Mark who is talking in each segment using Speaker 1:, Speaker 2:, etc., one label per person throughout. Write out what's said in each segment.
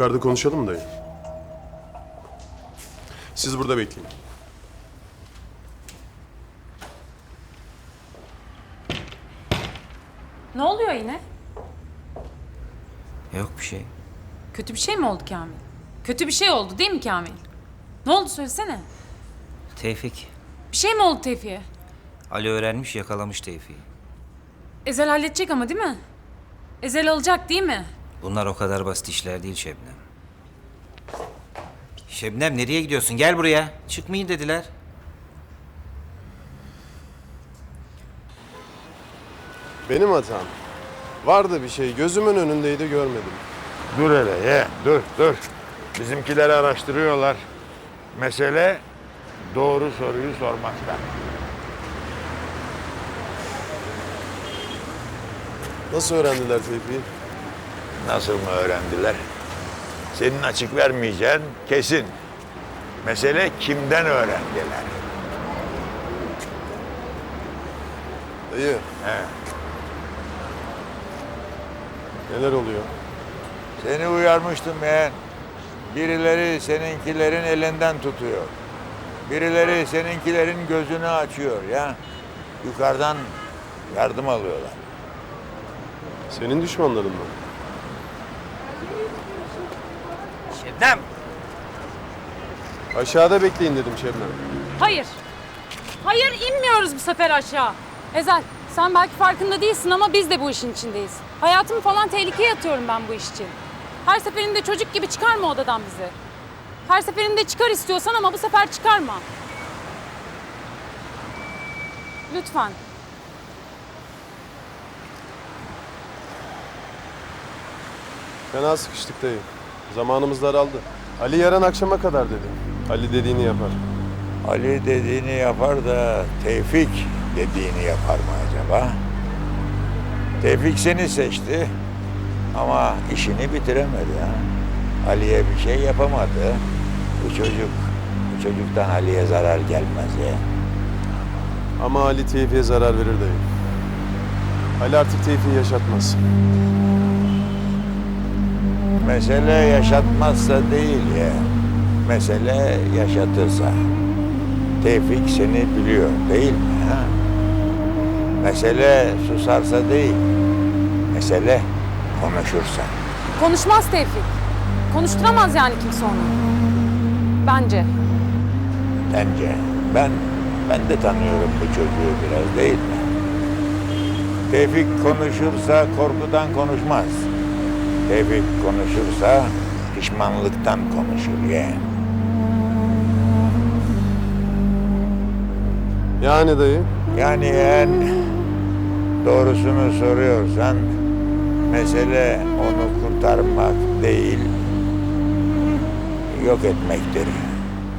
Speaker 1: Yukarıda konuşalım dayı? Siz burada bekleyin.
Speaker 2: Ne oluyor yine?
Speaker 3: Yok bir şey.
Speaker 2: Kötü bir şey mi oldu Kamil? Kötü bir şey oldu değil mi Kamil? Ne oldu söylesene.
Speaker 3: Tevfik.
Speaker 2: Bir şey mi oldu Tevfik'e?
Speaker 3: Ali öğrenmiş yakalamış Tevfik'i.
Speaker 2: Ezel halledecek ama değil mi? Ezel alacak değil mi?
Speaker 3: Bunlar o kadar basit işler değil Şebnem. Şebnem nereye gidiyorsun? Gel buraya. Çıkmayın dediler.
Speaker 1: Benim hatam. Vardı bir şey. Gözümün önündeydi görmedim.
Speaker 4: Dur hele ye, dur dur. Bizimkileri araştırıyorlar. Mesele doğru soruyu sormakta.
Speaker 1: Nasıl öğrendiler Tevfik'i?
Speaker 4: Nasıl mı öğrendiler? Senin açık vermeyeceğin kesin. Mesele kimden öğrendiler?
Speaker 1: Dayı.
Speaker 4: He.
Speaker 1: Neler oluyor?
Speaker 4: Seni uyarmıştım yeğen. Birileri seninkilerin elinden tutuyor. Birileri seninkilerin gözünü açıyor ya. Yukarıdan yardım alıyorlar.
Speaker 1: Senin düşmanların mı?
Speaker 3: Şebnem!
Speaker 1: Aşağıda bekleyin dedim Şebnem.
Speaker 2: Hayır. Hayır inmiyoruz bu sefer aşağı. Ezel sen belki farkında değilsin ama biz de bu işin içindeyiz. Hayatımı falan tehlikeye atıyorum ben bu iş için. Her seferinde çocuk gibi çıkarma odadan bizi. Her seferinde çıkar istiyorsan ama bu sefer çıkarma. Lütfen.
Speaker 1: Fena sıkıştık dayı. Zamanımız daraldı. Ali yarın akşama kadar dedi. Ali dediğini yapar.
Speaker 4: Ali dediğini yapar da Tevfik dediğini yapar mı acaba? Tevfik seni seçti ama işini bitiremedi ha. Ali'ye bir şey yapamadı. Bu çocuk, bu çocuktan Ali'ye zarar gelmez ya.
Speaker 1: Ama Ali Tevfik'e zarar verir dayı. Ali artık Tevfik'i yaşatmaz.
Speaker 4: Mesele yaşatmazsa değil ya. Mesele yaşatırsa. Tevfik seni biliyor değil mi? Ha? Mesele susarsa değil. Mesele konuşursa.
Speaker 2: Konuşmaz Tevfik. Konuşturamaz yani kimse onu. Bence.
Speaker 4: Bence ben ben de tanıyorum bu çocuğu biraz değil mi? Tevfik konuşursa korkudan konuşmaz. Tevfik konuşursa pişmanlıktan konuşur yeğen.
Speaker 1: Yani dayı.
Speaker 4: Yani eğer doğrusunu soruyorsan mesele onu kurtarmak değil yok etmektir.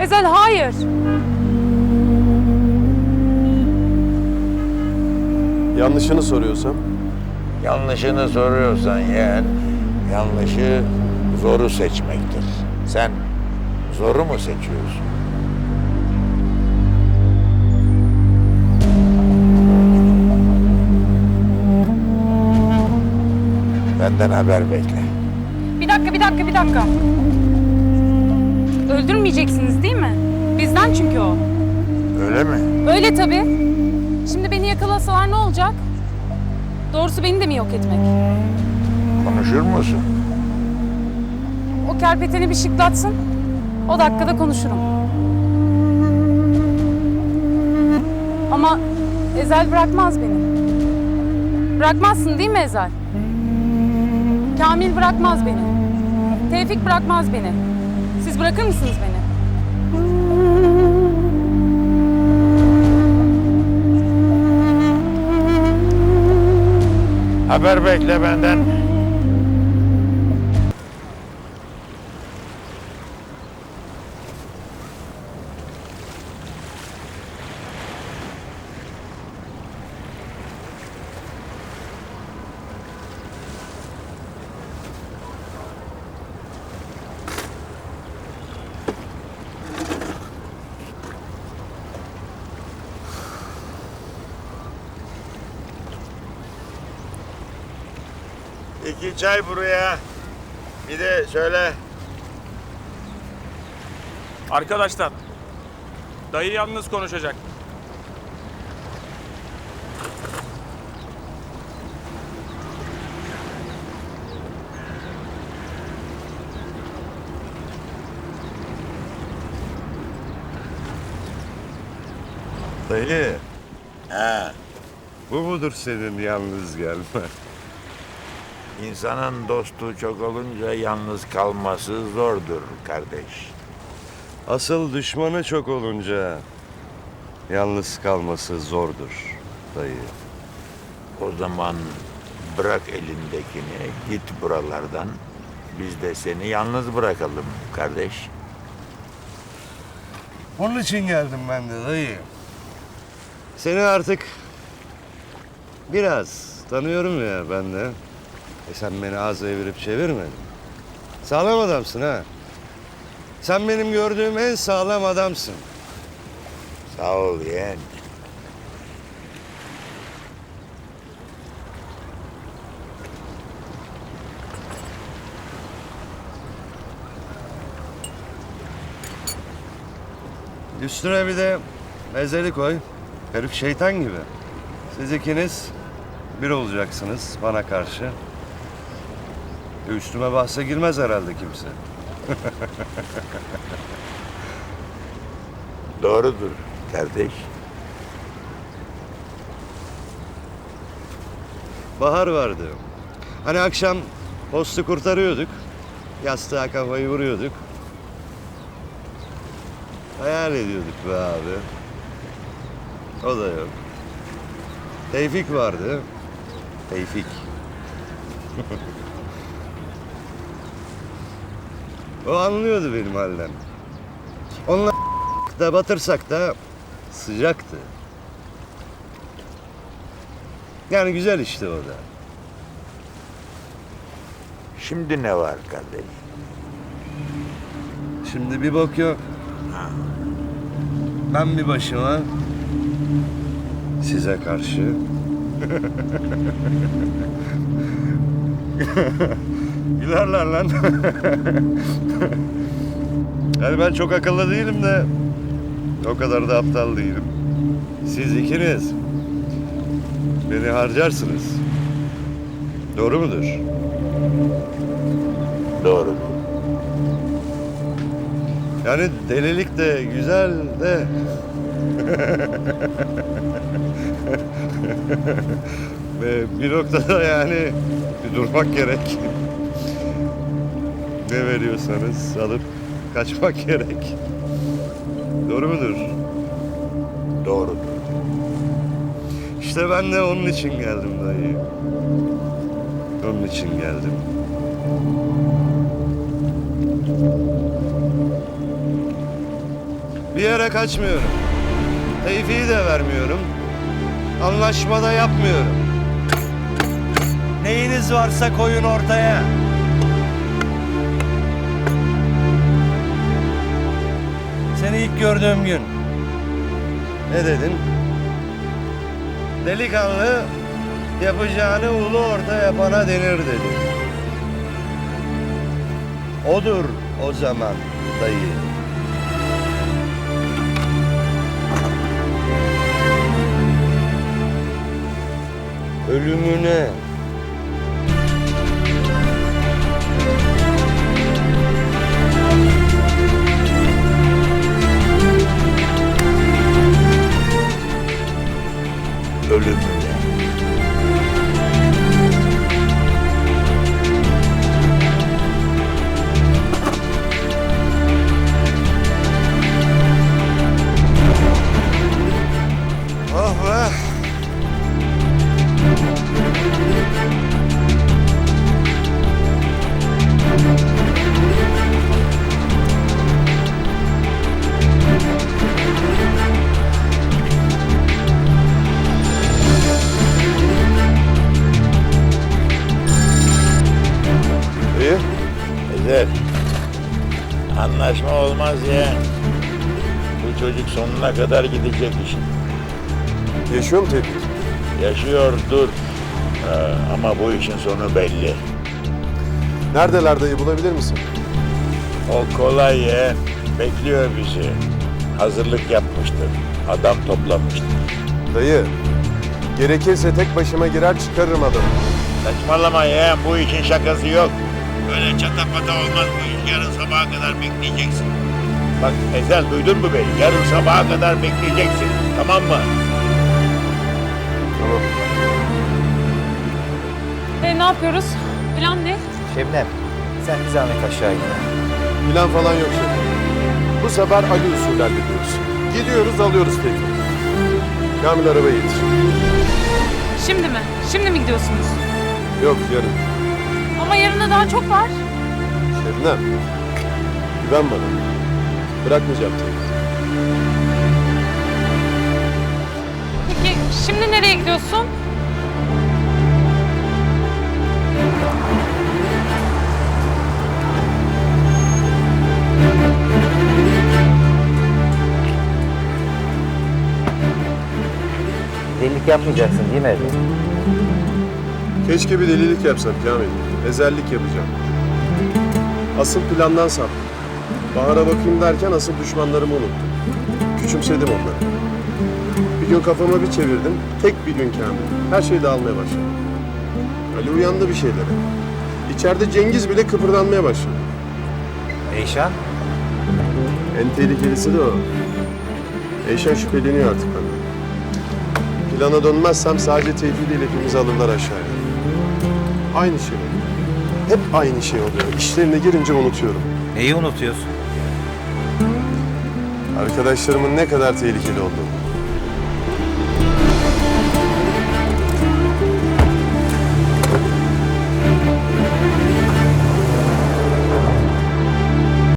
Speaker 2: Ezel hayır.
Speaker 1: Yanlışını soruyorsam.
Speaker 4: Yanlışını soruyorsan yeğen, yanlışı zoru seçmektir. Sen zoru mu seçiyorsun? Benden haber bekle.
Speaker 2: Bir dakika, bir dakika, bir dakika. Öldürmeyeceksiniz değil mi? Bizden çünkü o.
Speaker 4: Öyle mi?
Speaker 2: Öyle tabii. Şimdi beni yakalasalar ne olacak? Doğrusu beni de mi yok etmek?
Speaker 4: Konuşur musun?
Speaker 2: O kerpeteni bir şıklatsın. O dakikada konuşurum. Ama Ezel bırakmaz beni. Bırakmazsın değil mi Ezel? Kamil bırakmaz beni. Tevfik bırakmaz beni. Siz bırakır mısınız beni?
Speaker 4: Haber bekle benden. İki çay buraya. Bir de söyle
Speaker 5: Arkadaşlar, dayı yalnız konuşacak.
Speaker 6: Dayı,
Speaker 4: He,
Speaker 6: bu mudur senin yalnız gelme?
Speaker 4: İnsanın dostu çok olunca yalnız kalması zordur kardeş.
Speaker 6: Asıl düşmanı çok olunca yalnız kalması zordur dayı.
Speaker 4: O zaman bırak elindekini, git buralardan. Biz de seni yalnız bırakalım kardeş.
Speaker 6: Onun için geldim ben de dayı. Seni artık biraz tanıyorum ya ben de. E sen beni az evirip çevirmedin. Sağlam adamsın ha. Sen benim gördüğüm en sağlam adamsın.
Speaker 4: Sağ ol yeğen.
Speaker 6: Üstüne bir de mezeli koy. Herif şeytan gibi. Siz ikiniz bir olacaksınız bana karşı. E Üstüme bahse girmez herhalde kimse.
Speaker 4: Doğrudur kardeş.
Speaker 6: Bahar vardı. Hani akşam postu kurtarıyorduk. Yastığa kafayı vuruyorduk. Hayal ediyorduk be abi. O da yok. Tevfik vardı. Tevfik. o anlıyordu benim halden. Onunla da batırsak da sıcaktı. Yani güzel işte o da.
Speaker 4: Şimdi ne var kardeş?
Speaker 6: Şimdi bir bok yok. Ben bir başıma size karşı Gülerler lan. yani ben çok akıllı değilim de o kadar da aptal değilim. Siz ikiniz beni harcarsınız. Doğru mudur?
Speaker 4: Doğrudur.
Speaker 6: Yani delilik de güzel de Ve bir noktada yani bir durmak gerek. Ne veriyorsanız alıp kaçmak gerek. Doğru mudur?
Speaker 4: Doğrudur.
Speaker 6: İşte ben de onun için geldim dayı. Onun için geldim. Bir yere kaçmıyorum. Teyfiyi de vermiyorum. Anlaşmada yapmıyorum. Neyiniz varsa koyun ortaya. İlk gördüğüm gün. Ne dedin? Delikanlı yapacağını ulu orta yapana denir dedi. Odur o zaman dayı. Ölümüne.
Speaker 4: Anlaşma olmaz ya. Bu çocuk sonuna kadar gidecek işin.
Speaker 1: Yaşıyor mu Tevfik?
Speaker 4: Yaşıyordur. Ee, ama bu işin sonu belli.
Speaker 1: Neredeler dayı bulabilir misin?
Speaker 4: O kolay ya. bekliyor bizi. Hazırlık yapmıştır. Adam toplamıştır.
Speaker 1: Dayı, gerekirse tek başıma girer çıkarırım adamı.
Speaker 4: Saçmalama ya bu işin şakası yok. Öyle çatapata olmaz bu iş. Yarın sabaha kadar bekleyeceksin. Bak Ezel duydun mu beni? Yarın sabaha kadar bekleyeceksin. Tamam mı?
Speaker 1: Tamam.
Speaker 2: E ne yapıyoruz? Plan ne?
Speaker 3: Şebnem sen bir zahmet aşağı in.
Speaker 1: Plan falan yok şimdi. Bu sefer Ali usulü hallediyoruz. Gidiyoruz alıyoruz tekrar. Kamil arabayı getir.
Speaker 2: Şimdi mi? Şimdi mi gidiyorsunuz?
Speaker 1: Yok yarın.
Speaker 2: Ama yarına daha çok var.
Speaker 1: Şebnem. Güven bana. Bırakmayacağım tabii.
Speaker 2: Peki şimdi nereye gidiyorsun?
Speaker 3: Delilik yapmayacaksın değil mi Erdem?
Speaker 1: Keşke bir delilik yapsam Kamil. Ezellik yapacağım. Asıl plandan sap. Bahar'a bakayım derken asıl düşmanlarımı unuttum. Küçümsedim onları. Bir gün kafama bir çevirdim. Tek bir gün Kamil. Her şey dağılmaya başladı. Ali uyandı bir şeylere. İçeride Cengiz bile kıpırdanmaya başladı.
Speaker 3: Eyşan?
Speaker 1: En tehlikelisi de o. Eyşan şüpheleniyor artık benden. Plana dönmezsem sadece Tevfik ile hepimizi alırlar aşağıya. Aynı şey. Hep aynı şey oluyor. İşlerine girince unutuyorum.
Speaker 3: Neyi unutuyorsun?
Speaker 1: Arkadaşlarımın ne kadar tehlikeli olduğunu.